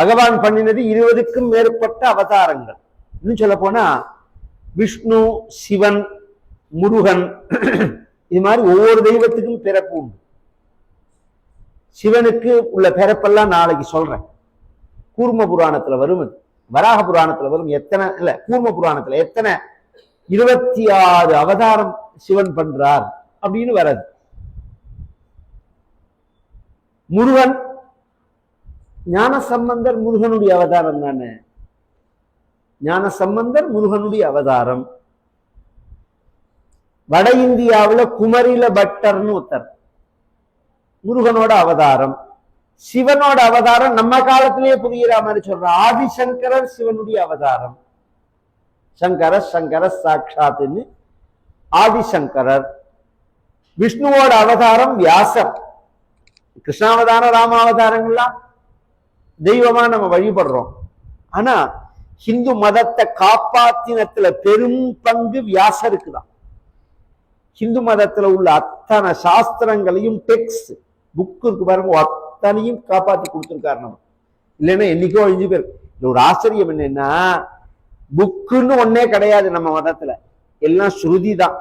பகவான் பண்ணினது இருபதுக்கும் மேற்பட்ட அவதாரங்கள். இன்னும் சொல்ல போனா விஷ்ணு சிவன் முருகன் இது மாதிரி ஒவ்வொரு தெய்வத்துக்கும் பிறப்பு உண்டு. சிவனுக்கு உள்ள பிறப்பெல்லாம் நாளைக்கு சொல்றேன். கூர்ம புராணத்துல வரும் வராக புராணத்துல வரும் எத்தனை இல்ல கூர்ம புராணத்துல எத்தனை இருபத்தி ஆறு அவதாரம் சிவன் பண்றார் அப்படின்னு வராது முருகன் ஞான சம்பந்தர் முருகனுடைய அவதாரம் தானே? ஞான சம்பந்தர் முருகனுடைய அவதாரம். வட இந்தியாவுல குமரில பட்டர்னு ஒருத்தர். முருகனோட அவதாரம். சிவனோட அவதாரம் நம்ம காலத்திலேயே புரிகிற மாதிரி சொல்ற ஆதிசங்கரர் சிவனுடைய அவதாரம். சங்கர சங்கர சாட்சாத்துன்னு ஆதிசங்கரர். விஷ்ணுவோட அவதாரம் வியாசர். கிருஷ்ணாவதாரம் ராமாவதாரங்கள்லாம் தெய்வமா நம்ம வழிபடுறோம். ஆனா ஹிந்து மதத்தை காப்பாத்தினத்துல பெரும் பங்கு வியாசருக்கு தான் ஹிந்து மதத்துல உள்ள அத்தனை சாஸ்திரங்களையும் டெக்ஸ்ட் புக்கு இருக்கு பாருங்க அத்தனையும் காப்பாத்தி கொடுத்துருக்காரு நம்ம. இல்லைன்னா என்னைக்கோ அழிஞ்சு பேர் இது ஒரு ஆச்சரியம் என்னன்னா புக்குன்னு ஒன்னே கிடையாது நம்ம மதத்துல. எல்லாம் ஸ்ருதி தான்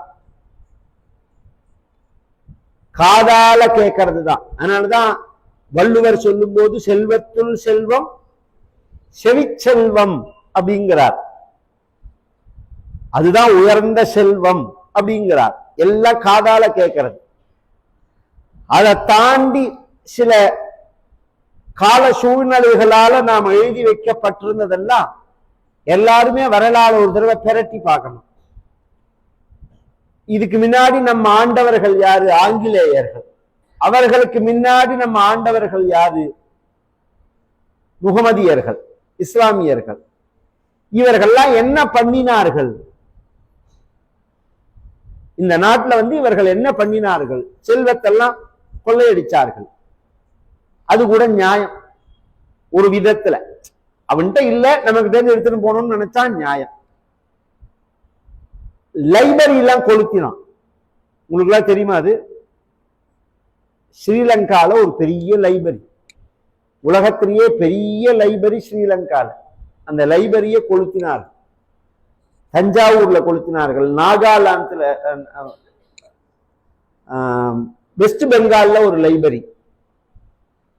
காதால கேட்கறது தான் அதனாலதான் வள்ளுவர் சொல்லும் போது செல்வத்துள் செல்வம் செவிச்செல்வம் அப்படிங்கிறார். அதுதான் உயர்ந்த செல்வம் அப்படிங்கிறார். எல்லாம் காதால கேட்கறது. அதை தாண்டி சில கால சூழ்நிலைகளால நாம் எழுதி வைக்கப்பட்டிருந்ததெல்லாம் எல்லாருமே வரலாறு ஒரு தடவை பெரட்டி பார்க்கணும். இதுக்கு முன்னாடி நம்ம ஆண்டவர்கள் யாரு? ஆங்கிலேயர்கள். அவர்களுக்கு முன்னாடி நம்ம ஆண்டவர்கள் யாரு? முகமதியர்கள் இஸ்லாமியர்கள். இவர்கள்லாம் என்ன பண்ணினார்கள்? இந்த நாட்டுல வந்து இவர்கள் என்ன பண்ணினார்கள்? செல்வத்தெல்லாம் கொள்ளையடிச்சார்கள். அது கூட நியாயம். ஒரு விதத்துல. அவன்கிட்ட இல்ல நமக்கு தெரிஞ்சு எடுத்துட்டு போகணும்னு நினைச்சா நியாயம். லைப்ரரி எல்லாம் கொளுத்தினான். உங்களுக்கு எல்லாம் தெரியுமா அது? ஸ்ரீலங்கால ஒரு பெரிய லைப்ரரி உலகத்திலேயே பெரிய லைப்ரரி ஸ்ரீலங்காவில் அந்த லைப்ரரியை கொளுத்தினார் தஞ்சாவூர்ல கொளுத்தினார்கள். நாகாலாந்துல வெஸ்ட் பெங்கால்ல ஒரு லைப்ரரி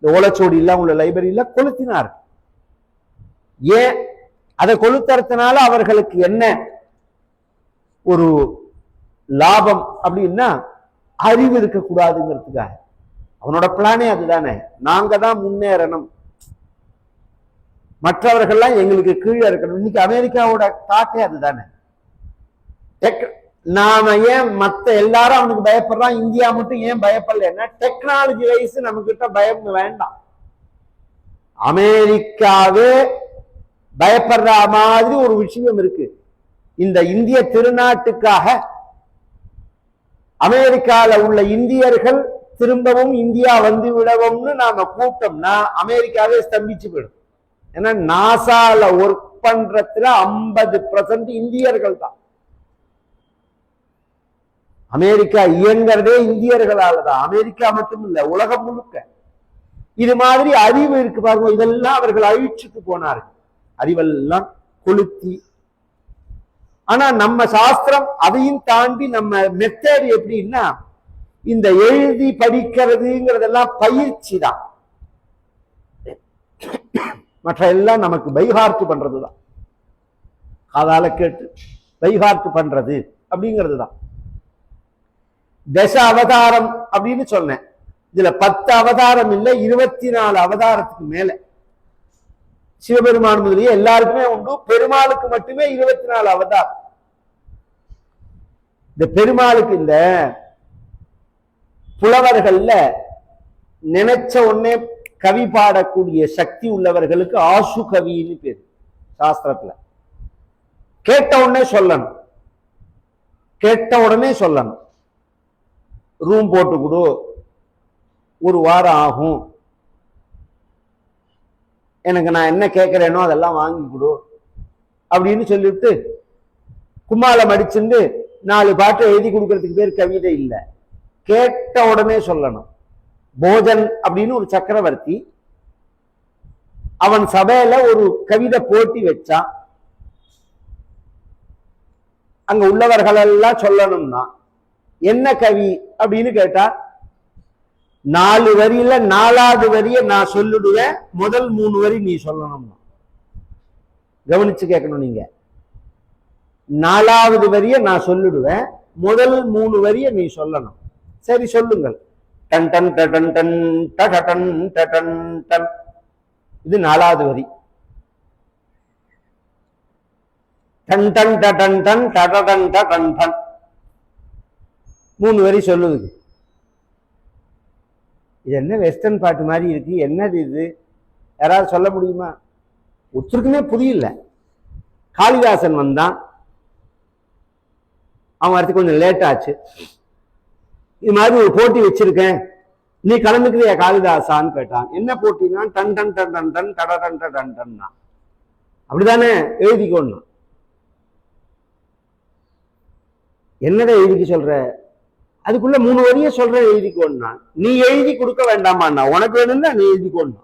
இந்த ஓலச்சோடியெல்லாம் உள்ள லைப்ரரியில் கொளுத்தினார் ஏன்? அதை கொளுத்துறதுனால அவர்களுக்கு என்ன ஒரு லாபம் அப்படின்னா அறிவு இருக்கக்கூடாதுங்கிறதுக்காக. அவனோட பிளானே அதுதானே. நாங்க தான் முன்னேறணும். மற்றவர்கள்லாம் எங்களுக்கு கீழே இருக்கணும். இன்னைக்கு அமெரிக்காவோட தாட்டே அதுதானே. டெக் நாம ஏன் மத்த எல்லாரும் அவனுக்கு பயப்படுறான்? இந்தியா மட்டும் ஏன் பயப்படலன்னா டெக்னாலஜி வைஸ் நம்ம கிட்ட பயம் வேண்டாம். அமெரிக்காவே பயப்படுற மாதிரி ஒரு விஷயம் இருக்கு. இந்த இந்திய திருநாட்டுக்காக அமெரிக்கால உள்ள இந்தியர்கள் திரும்பவும் இந்தியா வந்து விடவும்னு நாம கூப்பிட்டோம்னா அமெரிக்காவே ஸ்தம்பிச்சு போயிடும். ஏன்னா நாசால ஒர்க் பண்றதுல ஐம்பது பர்சன்ட் இந்தியர்கள் தான். அமெரிக்கா இயங்குறதே இந்தியர்களால தான் அமெரிக்கா மட்டும் இல்ல உலகம் முழுக்க. இது மாதிரி அறிவு இருக்கு பாருங்க இதெல்லாம் அவர்கள் அழிச்சுட்டு போனார்கள். அறிவெல்லாம் கொளுத்தி. ஆனா நம்ம சாஸ்திரம் அதையும் தாண்டி நம்ம மெத்தேடு எப்படின்னா இந்த எழுதி படிக்கிறதுங்கிறதெல்லாம் பயிற்சி தான். மற்ற எல்லாம் நமக்கு பைஹார்த்து பண்றதுதான் காதால கேட்டு பைஹார்த்து பண்றது அப்படிங்கிறது தான். தச அவதாரம் அப்படின்னு சொன்னேன். இதுல பத்து அவதாரம் இல்லை இருபத்தி நாலு அவதாரத்துக்கு மேல. சிவபெருமான் முதலிய எல்லாருக்குமே உண்டு. பெருமாளுக்கு மட்டுமே இருபத்தி நாலு அவதாரம். இந்த பெருமாளுக்கு இந்த புலவர்கள்ல நினைச்ச உடனே கவி பாடக்கூடிய சக்தி உள்ளவர்களுக்கு ஆசு கவின்னு பேர் சாஸ்திரத்துல. கேட்ட உடனே சொல்லணும். கேட்ட உடனே சொல்லணும். ரூம் போட்டு கொடு. ஒரு வாரம் ஆகும். எனக்கு நான் என்ன கேட்குறேனோ அதெல்லாம் வாங்கி கொடு. அப்படின்னு சொல்லிட்டு கும்மாலம் அடிச்சுட்டு நாலு பாட்டை எழுதி கொடுக்கறதுக்கு பேர் கவிதை இல்லை. கேட்ட உடனே சொல்லணும். போஜன் அப்படின்னு ஒரு சக்கரவர்த்தி அவன் சபையில ஒரு கவிதை போட்டி வச்சான் அங்க உள்ளவர்கள் எல்லாம் சொல்லணும்னா என்ன கவி? அப்படின்னு கேட்டா நாலு வரியில நாலாவது வரிய நான் சொல்லிடுவேன் முதல் மூணு வரி நீ சொல்லணும்னா. கவனிச்சு கேட்கணும் நீங்க. நாலாவது வரிய நான் சொல்லிடுவேன் முதல் மூணு வரிய நீ சொல்லணும். சரி சொல்லுங்கள். டன் டன் டன் டன் டன் டன் டன். இது நாலாவது வரி. டன் டன் டன் டன் டன் டன் டன். மூணு வரி சொல்லுது. இது என்ன வெஸ்டர்ன் பாட்டு மாதிரி இருக்கு? என்னது இது? யாராவது சொல்ல முடியுமா? ஒருத்தருக்குமே புரியல. காளிதாசன் வந்தான். அவன் வரத்துக்கு கொஞ்சம் லேட் ஆச்சு. இது மாதிரி ஒரு போட்டி வச்சிருக்கேன். நீ கலந்துக்கிறியா காளிதாசான்னு கேட்டான். என்ன போட்டினா டன் டன் டன் டன் டன் டட டன் டன் டன்னா. அப்படிதானே? எழுதிக்கோணும் என்னடா எழுதிக்க சொல்ற? அதுக்குள்ள மூணு வரிய சொல்ற எழுதிக்கோன்னா. நீ எழுதி கொடுக்க வேண்டாமா உனக்கு வேணும்னா நீ எழுதிக்கோன்னா.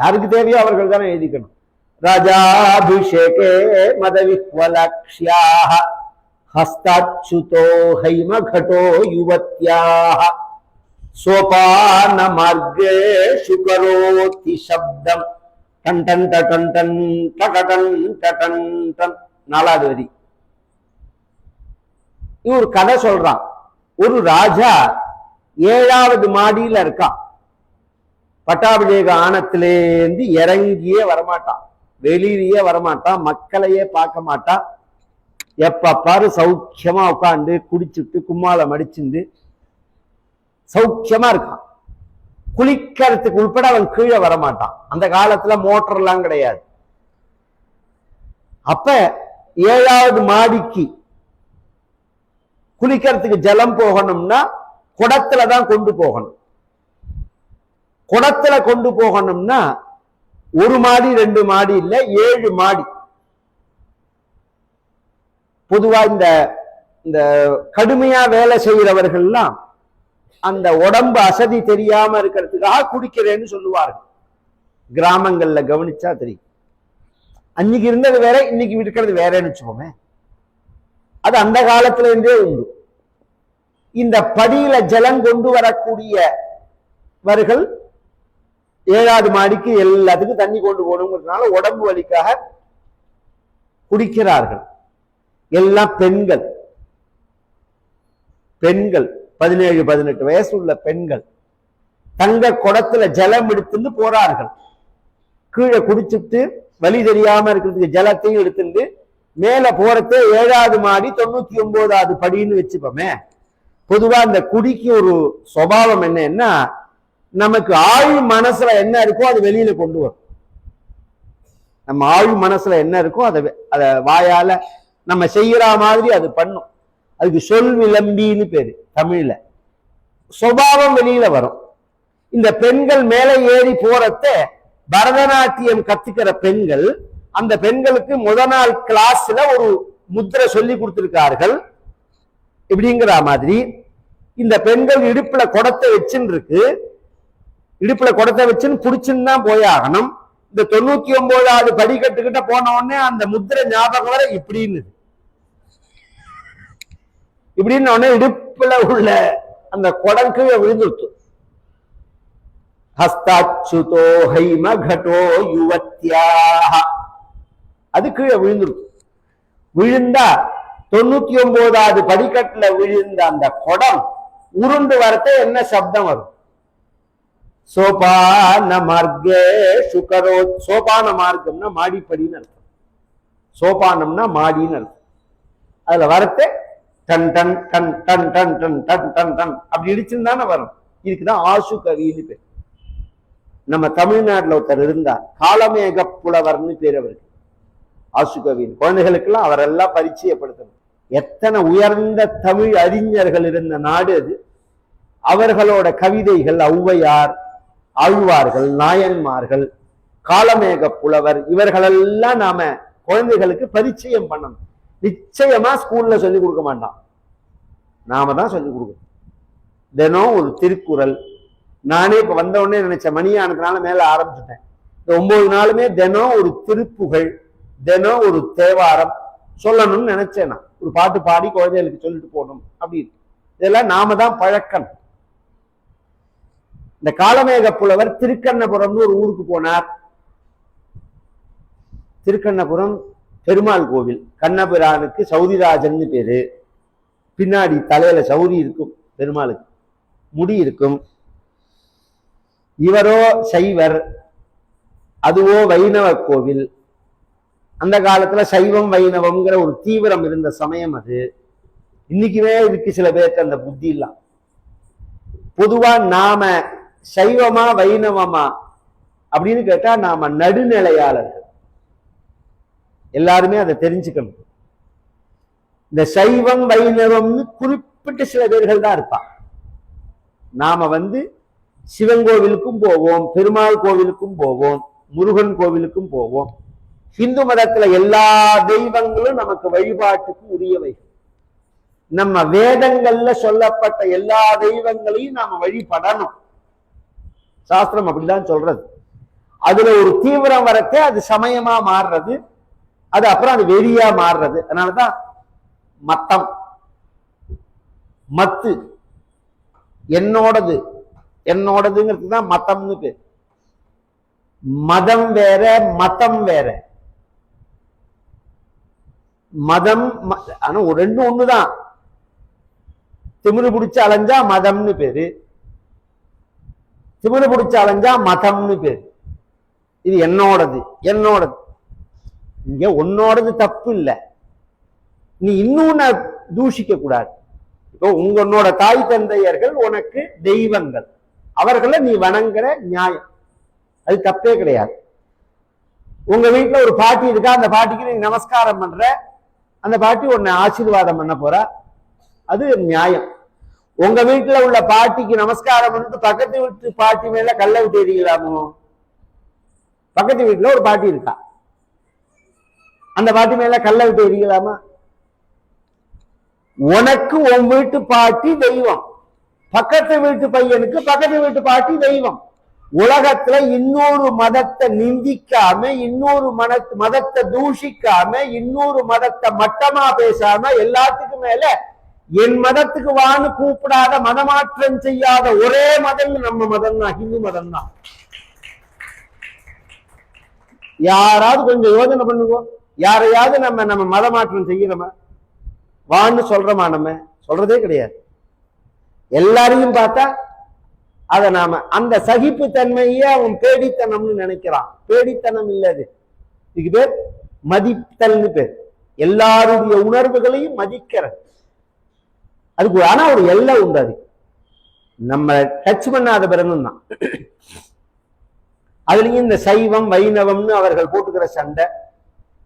யாருக்கு தேவையோ அவர்கள் தானே எழுதிக்கணும். ராஜாபிஷேகே மதவிஹ்வலக்ஷியாக हस्ताच्युतो हैमघटो युवत्याः। सोपानमार्गेषु करोति शब्दम्। टन् टन् टटन् टन् टटन् टटन् டன் நாலாவது வரி இவர் கதை சொல்றான். ஒரு ராஜா ஏழாவது மாடியில இருக்கான். பட்டாபிஷேக ஆணத்திலேருந்து இறங்கியே வரமாட்டான். வெளியிலேயே வரமாட்டான். மக்களையே பார்க்க மாட்டான். எப்ப பாரு சௌக்கியமா உட்காந்து குடிச்சுட்டு கும்மாளம் அடிச்சுட்டு சௌக்கியமா இருக்கான். குளிக்கிறதுக்கு உட்பட அவன் கீழே வரமாட்டான். அந்த காலத்துல மோட்டர் எல்லாம் கிடையாது. அப்ப ஏழாவது மாடிக்கு குளிக்கிறதுக்கு ஜலம் போகணும்னா குடத்துல தான் கொண்டு போகணும். குடத்துல கொண்டு போகணும்னா ஒரு மாடி ரெண்டு மாடி இல்ல ஏழு மாடி. பொதுவா இந்த இந்த கடுமையா வேலை செய்கிறவர்கள்லாம் அந்த உடம்பு அசதி தெரியாம இருக்கிறதுக்காக குடிக்கிறேன்னு சொல்லுவார்கள். கிராமங்கள்ல கவனிச்சா தெரியும். அன்னைக்கு இருந்தது வேற இன்னைக்கு இருக்கிறது வேறன்னு வச்சுக்கோமே. அது அந்த காலத்துல இருந்தே உண்டு. இந்த படியில ஜலம் கொண்டு வரக்கூடியவர்கள் ஏழாவது மாடிக்கு எல்லாத்துக்கும் தண்ணி கொண்டு போகணுங்கிறதுனால உடம்பு வலிக்காக குடிக்கிறார்கள். எல்லாம் பெண்கள். பெண்கள் பதினேழு பதினெட்டு வயசு உள்ள பெண்கள். தங்க குடத்துல ஜலம் எடுத்துட்டு போறார்கள். கீழே குடிச்சிட்டு வழி தெரியாம இருக்கிறதுக்கு ஜலத்தையும் எடுத்துட்டு மேல போறதே ஏழாவது மாடி தொண்ணூத்தி ஒன்பதாவது படின்னு வச்சுப்போமே. பொதுவா அந்த குடிக்கு ஒரு சுவாவம் என்னன்னா நமக்கு ஆழ் மனசுல என்ன இருக்கோ அது வெளியில கொண்டு வரும். நம்ம ஆழ் மனசுல என்ன இருக்கோ அதை அத வாயால நம்ம செய்கிற மாதிரி அது பண்ணும். அதுக்கு சொல் விளம்பின்னு பேரு தமிழ்ல. சுவாவம் வெளியில வரும். இந்த பெண்கள் மேலே ஏறி போறத பரதநாட்டியம் கத்துக்கிற பெண்கள் அந்த பெண்களுக்கு முத நாள் கிளாஸ்ல ஒரு முத்திரை சொல்லி கொடுத்திருக்கார்கள். இப்படிங்கிற மாதிரி இந்த பெண்கள் இடுப்புல குடத்தை வச்சுன்னு இருக்கு இடுப்புல குடத்தை வச்சுன்னு புடிச்சுன்னு தான் போய் ஆகணும். இந்த தொண்ணூத்தி ஒன்பதாவது படிக்கட்டுக்கிட்ட போன உடனே அந்த முத்திரை ஞாபகம் வர இப்படின்னு இப்படின்னு உடனே இடுப்புல உள்ள அந்த குடம் கீழே ஹஸ்தாச்சுதோ ஹைம கடோ யுவத்யாக. அது கீழே விழுந்துருச்சு விழுந்தா தொண்ணூத்தி ஒன்பதாவது படிக்கட்டுல விழுந்த அந்த குடம் உருண்டு வரத்த என்ன சப்தம் வரும்? சோபான மார்க்கே சுகரோ சோபான மார்க்கம்னா மாடிப்படின்னு அர்த்தம். சோபானம்னா மாடின்னு அர்த்தம். அதுல வரத்தை டன் டன் டன் டன் டன் டன் டன் டன் டன். அப்படி இடிச்சுன்னு வரும். இதுக்குதான் ஆசு கவின்னு பேர். நம்ம தமிழ்நாட்டுல ஒருத்தர் இருந்தார். காலமேக புலவர்னு பேர் அவருக்கு. ஆசு கவின். குழந்தைகளுக்கெல்லாம் அவரெல்லாம் பரிச்சயப்படுத்தணும். எத்தனை உயர்ந்த தமிழ் அறிஞர்கள் இருந்த நாடு அது. அவர்களோட கவிதைகள் ஔவையார் ஆழ்வார்கள் நாயன்மார்கள் காலமேக புலவர் இவர்களெல்லாம் நாம குழந்தைகளுக்கு பரிச்சயம் பண்ணணும். நிச்சயமா ஸ்கூல்ல சொல்லி கொடுக்க மாட்டான். நாம தான் சொல்லி கொடுக்கணும். தினம் ஒரு திருக்குறள். நானே இப்ப வந்த உடனே நினைச்ச மணியானதுனால மேல ஆரம்பிச்சுட்டேன். இந்த ஒன்பது நாளுமே தினம் ஒரு திருப்புகழ் தினம் ஒரு தேவாரம் சொல்லணும்னு நினைச்சேன் நான். ஒரு பாட்டு பாடி குழந்தைகளுக்கு சொல்லிட்டு போகணும் அப்படின்னு. இதெல்லாம் நாம தான் பழக்கம் இந்த காலமேக புலவர் திருக்கண்ணபுரம்னு ஒரு ஊருக்கு போனார். திருக்கண்ணபுரம் பெருமாள் கோவில் கண்ணபிரானுக்கு சௌரிராஜன் பேரு. பின்னாடி தலையில சௌரி இருக்கும் பெருமாளுக்கு. முடி இருக்கும். இவரோ சைவர் அதுவோ வைணவ கோவில். அந்த காலத்துல சைவம் வைணவம்ங்கிற ஒரு தீவிரம் இருந்த சமயம் அது. இன்னைக்குமே இருக்கு சில பேருக்கு அந்த புத்தி எல்லாம் பொதுவா நாம சைவமா வைணவமா அப்படின்னு கேட்டா நாம நடுநிலையாளர்கள். எல்லாருமே அதை தெரிஞ்சுக்கணும். இந்த சைவம் வைணவம்னு குறிப்பிட்ட சில பேர்கள் தான் இருப்பான் நாம வந்து சிவன் கோவிலுக்கும் போவோம் பெருமாள் கோவிலுக்கும் போவோம் முருகன் கோவிலுக்கும் போவோம். இந்து மதத்துல எல்லா தெய்வங்களும் நமக்கு வழிபாட்டுக்கு உரியவை. நம்ம வேதங்கள்ல சொல்லப்பட்ட எல்லா தெய்வங்களையும் நாம வழிபடணும். சாஸ்திரம் அப்படிதான் சொல்றது. அதுல ஒரு தீவிரம் வரத்தே அது சமயமா மாறுறது. அது அப்புறம் அது வெறியா மாறுறது. அதனாலதான் மத்தம். மத்து. என்னோடது. என்னோடதுங்கிறது தான் மதம்னு பேர். மதம் வேற மதம் வேற. மதம் ஆனா ரெண்டும் ஒண்ணுதான். திமிரு பிடிச்சு அலைஞ்சா மதம்னு பேரு. திமிரு பிடிச்சு அலைஞ்சா மதம்னு பேரு. இது என்னோடது என்னோடது. இங்க உன்னோடது தப்பு இல்லை. நீ இன்னொன்னு தூஷிக்க கூடாது. இப்போ உங்களோட தாய் தந்தையர்கள் உனக்கு தெய்வங்கள். அவர்களை நீ வணங்குற நியாயம். அது தப்பே கிடையாது. உங்க வீட்டுல ஒரு பாட்டி இருக்கா? அந்த பாட்டிக்கு நீ நமஸ்காரம் பண்ற. அந்த பாட்டி உன்னை ஆசீர்வாதம் பண்ண போறா. அது நியாயம். உங்க வீட்டுல உள்ள பாட்டிக்கு நமஸ்காரம் பண்ணிட்டு பக்கத்து வீட்டு பாட்டி மேல கல்ல விட்டு எறியலாமோ பக்கத்து வீட்டுல ஒரு பாட்டி இருக்கா? அந்த பாட்டி மேல கல்ல விட்டு எரியலாமா உனக்கு உன் வீட்டு பாட்டி தெய்வம். பக்கத்து வீட்டு பையனுக்கு பக்கத்து வீட்டு பாட்டி தெய்வம். உலகத்துல இன்னொரு மதத்தை நிந்திக்காம இன்னொரு மன மதத்தை தூஷிக்காம இன்னொரு மதத்தை மட்டமா பேசாம எல்லாத்துக்கும் மேல என் மதத்துக்கு வான்னு கூப்பிடாத மதமாற்றம் செய்யாத ஒரே மதம் நம்ம மதம் தான் ஹிந்து மதம் தான் யாராவது கொஞ்சம் யோசனை பண்ணுவோம் யாரையாவது நம்ம நம்ம மதமாற்றம் செய்யணுமா வான்னு சொல்றோமா நம்ம? சொல்றதே கிடையாது. எல்லாரையும் பார்த்தா அதை நாம அந்த சகிப்பு தன்மையே அவன் பேடித்தனம்னு நினைக்கிறான். பேடித்தனம் இல்ல அது. இதுக்கு பேர் மதித்தல்னு பேர். எல்லாருடைய உணர்வுகளையும் மதிக்கிற அதுக்கு ஆனா ஒரு எல்லை உண்டு அது. நம்ம டச் பண்ணாத பிறந்தும் தான் அதுலயும் இந்த சைவம் வைணவம்னு அவர்கள் போட்டுக்கிற சண்டை.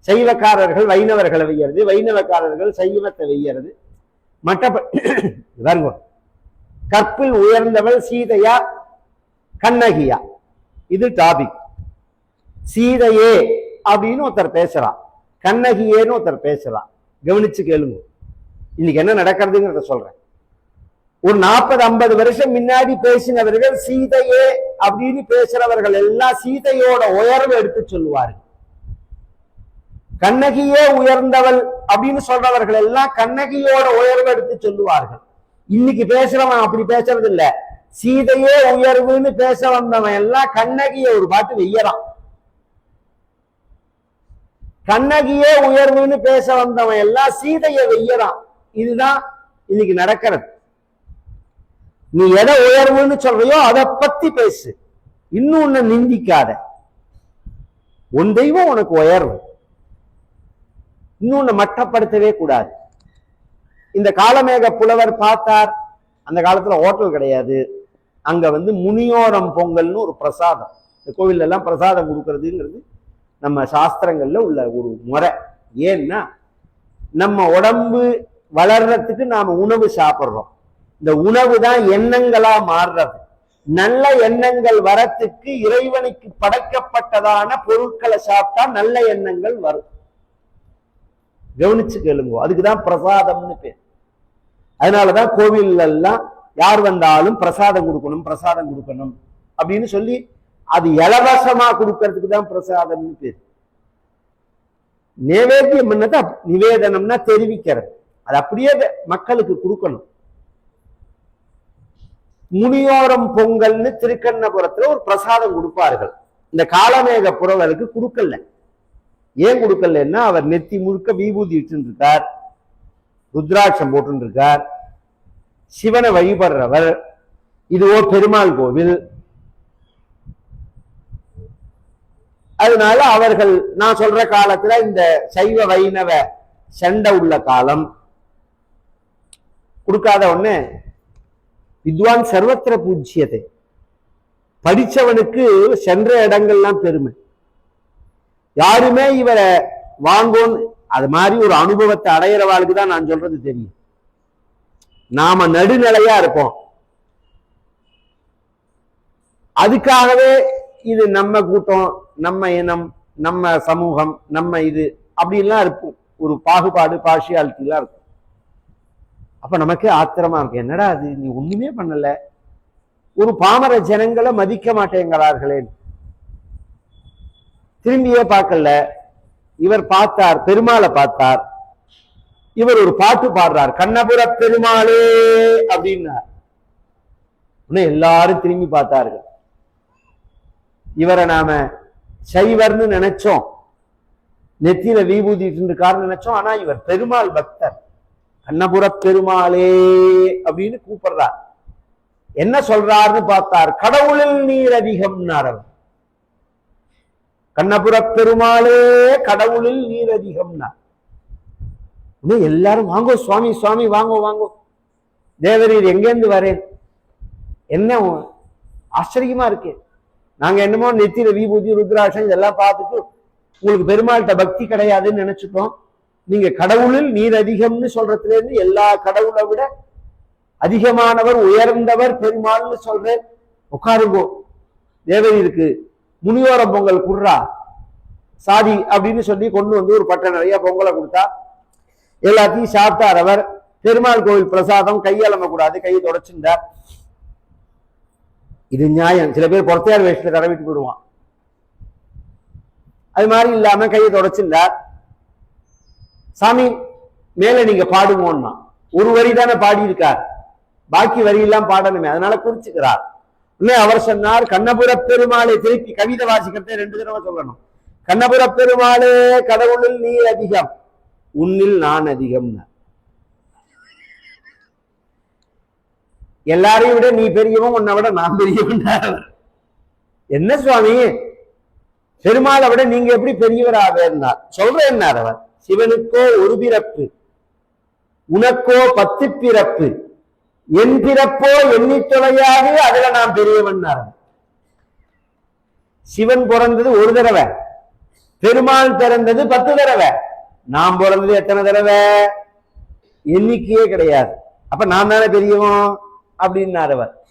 சைவக்காரர்கள் வைணவர்களை வெய்யறது வைணவக்காரர்கள் சைவத்தை வெய்யறது. மற்ற கற்பில் உயர்ந்தவள் சீதையா கண்ணகியா. இது டாபிக் சீதையே அப்படின்னு ஒருத்தர் பேசுறான். கண்ணகியேன்னு ஒருத்தர் பேசுறான். கவனிச்சு கேளுங்க. இன்னைக்கு என்ன நடக்கிறதுங்கிறத சொல்றேன். ஒரு நாற்பது ஐம்பது வருஷம் முன்னாடி பேசினவர்கள் சீதையே அப்படின்னு பேசுறவர்கள் எல்லாம் சீதையோட உயர்வை எடுத்து சொல்லுவார்கள். கண்ணகியே உயர்ந்தவள் அப்படின்னு சொல்றவர்கள் எல்லாம் கண்ணகியோட உயர்வு எடுத்து சொல்லுவார்கள். இன்னைக்கு பேசுறவன் அப்படி பேசுறது இல்ல. சீதையே உயர்வுன்னு பேச வந்தவன் எல்லாம் கண்ணகிய ஒரு பாட்டு வெய்யறான். கண்ணகியே உயர்வுன்னு பேச வந்தவன் எல்லாம் சீதைய வெய்யறான். இதுதான் இன்னைக்கு நடக்கிறது. நீ எதை உயர்வுன்னு சொல்றியோ அதை பத்தி பேசு. இன்னும் உன்னை நிந்திக்காத. உன் தெய்வம் உனக்கு உயர்வு. இன்னொன்னு மட்டப்படுத்தவே கூடாது. இந்த காலமேக புலவர் பார்த்தார். அந்த காலத்துல ஹோட்டல் கிடையாது. அங்க வந்து முனியோரம் பொங்கல்னு ஒரு பிரசாதம். இந்த கோவில்ல எல்லாம் பிரசாதம் கொடுக்கறதுங்கிறது நம்ம சாஸ்திரங்கள்ல உள்ள ஒரு முறை. ஏன்னா நம்ம உடம்பு வளர்றதுக்கு நாம உணவு சாப்பிட்றோம். இந்த உணவு தான் எண்ணங்களா மாறுறது. நல்ல எண்ணங்கள் வரத்துக்கு இறைவனுக்கு படைக்கப்பட்டதான பொருட்களை சாப்பிட்டா நல்ல எண்ணங்கள் வரும். கவனிச்சு கேளுங்க. அதுக்குதான் பிரசாதம்னு பேர். அதனாலதான் கோவில்ல யார் வந்தாலும் பிரசாதம் கொடுக்கணும் பிரசாதம் கொடுக்கணும் அப்படின்னு சொல்லி அது இலவசமா கொடுக்கறதுக்கு தான் பிரசாதம்னு பேர். நைவேத்தியம் பண்ணது நிவேதனம்னா தெரிவிக்கிறது. அது அப்படியே மக்களுக்கு கொடுக்கணும். முனியோரம் பொங்கல்னு திருக்கண்ணபுரத்துல ஒரு பிரசாதம் கொடுப்பார்கள். இந்த காலமேக புறவருக்கு கொடுக்கல. ஏன் கொடுக்கலன்னா அவர் நெத்தி முழுக்க விபூதி இட்டு இருக்கார் ருத்ராட்சம் போட்டுருக்கார் சிவனை வழிபடுறவர். இதுவோ பெருமாள் கோவில். அதனால அவர்கள் நான் சொல்ற காலத்துல இந்த சைவ வைணவ சண்டை உள்ள காலம். கொடுக்காத உடனே வித்வான் சர்வத்திர பூஜ்யத்தை படிச்சவனுக்கு சென்ற இடங்கள்லாம் பெருமை. யாருமே இவரை வாங்கோன்னு அது மாதிரி ஒரு அனுபவத்தை அடையிறவாளுக்கு தான் நான் சொல்றது தெரியும். நாம நடுநிலையா இருப்போம். அதுக்காகவே இது நம்ம கூட்டம் நம்ம இனம் நம்ம சமூகம் நம்ம இது அப்படின்லாம் இருக்கும் ஒரு பாகுபாடு பார்ஷியாலிட்டிலாம் இருக்கும் அப்ப நமக்கே ஆத்திரமா இருக்கு. என்னடா அது நீ ஒண்ணுமே பண்ணல. ஒரு பாமர ஜனங்களை மதிக்க மாட்டேங்கிறார்களேன் திரும்பியே பார்க்கல. இவர் பார்த்தார் பெருமாளை பார்த்தார். இவர் ஒரு பாட்டு பாடுறார் கண்ணபுர பெருமாளே அப்படின்னார். உடனே எல்லாரும் திரும்பி பார்த்தார்கள். இவரை நாம சைவர்னு நினைச்சோம். நெத்தியில விபூதி இருக்காருன்னு நினைச்சோம். ஆனா இவர் பெருமாள் பக்தர். கண்ணபுர பெருமாளே அப்படின்னு கூப்பிடுறார். என்ன சொல்றாருன்னு பார்த்தார். கடவுளில் நீர் அதிகம்னார் அவர். கண்ணபுர பெருமாளே கடவுளில் நீர் அதிகம்னா இன்னும் எல்லாரும் வாங்கோ சுவாமி சுவாமி வாங்கோ வாங்கோ. தேவரீர் எங்கேருந்து வரேன். என்ன ஆச்சரியமா இருக்கு. நாங்க என்னமோ நெத்தியில விபூதி ருத்ராட்சம் இதெல்லாம் பார்த்துட்டு உங்களுக்கு பெருமாள்கிட்ட பக்தி கிடையாதுன்னு நினைச்சுட்டோம். நீங்க கடவுளில் நீர் அதிகம்னு சொல்றதுல இருந்து எல்லா கடவுளை விட அதிகமானவர் உயர்ந்தவர் பெருமாள்னு சொல்றேன். உட்காருங்கோ. தேவரீருக்கு முனியோர பொங்கல் குடுறா சாதி அப்படின்னு சொல்லி கொண்டு வந்து ஒரு பட்டை நிறைய பொங்கலை கொடுத்தா எல்லாத்தையும் சாப்பிட்டார் அவர். பெருமாள் கோவில் பிரசாதம் கையலம்ப கூடாது கையை தொடச்சிருந்தார். இது நியாயம். சில பேர் பொறத்தையார் வேஷத்துல தடவிட்டு போயிடுவான். அது மாதிரி இல்லாம கையை தொடச்சிருந்தார். சாமி மேல நீங்க பாடுவோம்னா ஒரு வரி தானே பாடியிருக்கார். பாக்கி வரி எல்லாம் பாடணுமே. அதனால குறிச்சுக்கிறார். இல்லை அவர் சொன்னார் கண்ணபுர பெருமாளை திருப்பி கவிதை வாசிக்கிறதே ரெண்டு தடவை சொல்லணும். கண்ணபுர பெருமாளே கடவுளில் நீ அதிகம் உன்னில் நான் அதிகம்னா. எல்லாரையும் விட நீ பெரியவன் உன்னை விட நான் பெரியவன் என்ன சுவாமி? பெருமாளை விட நீங்க எப்படி பெரியவர் ஆவேன்னார் சொல்றேன்னார் அவர். சிவனுக்கோ ஒரு பிறப்பு உனக்கோ பத்து பிறப்பு என் பிறப்போ எண்ணி தொலையாது அதுல நான் பெரியவன்னார் சிவன் பிறந்தது ஒரு தடவை பெருமாள் பிறந்தது பத்து தடவை. நான் பிறந்தது எத்தனை தடவை? எண்ணிக்கையே கிடையாது. அப்ப நான் தானே பெரியவன்? அப்படின்னார் அவர்.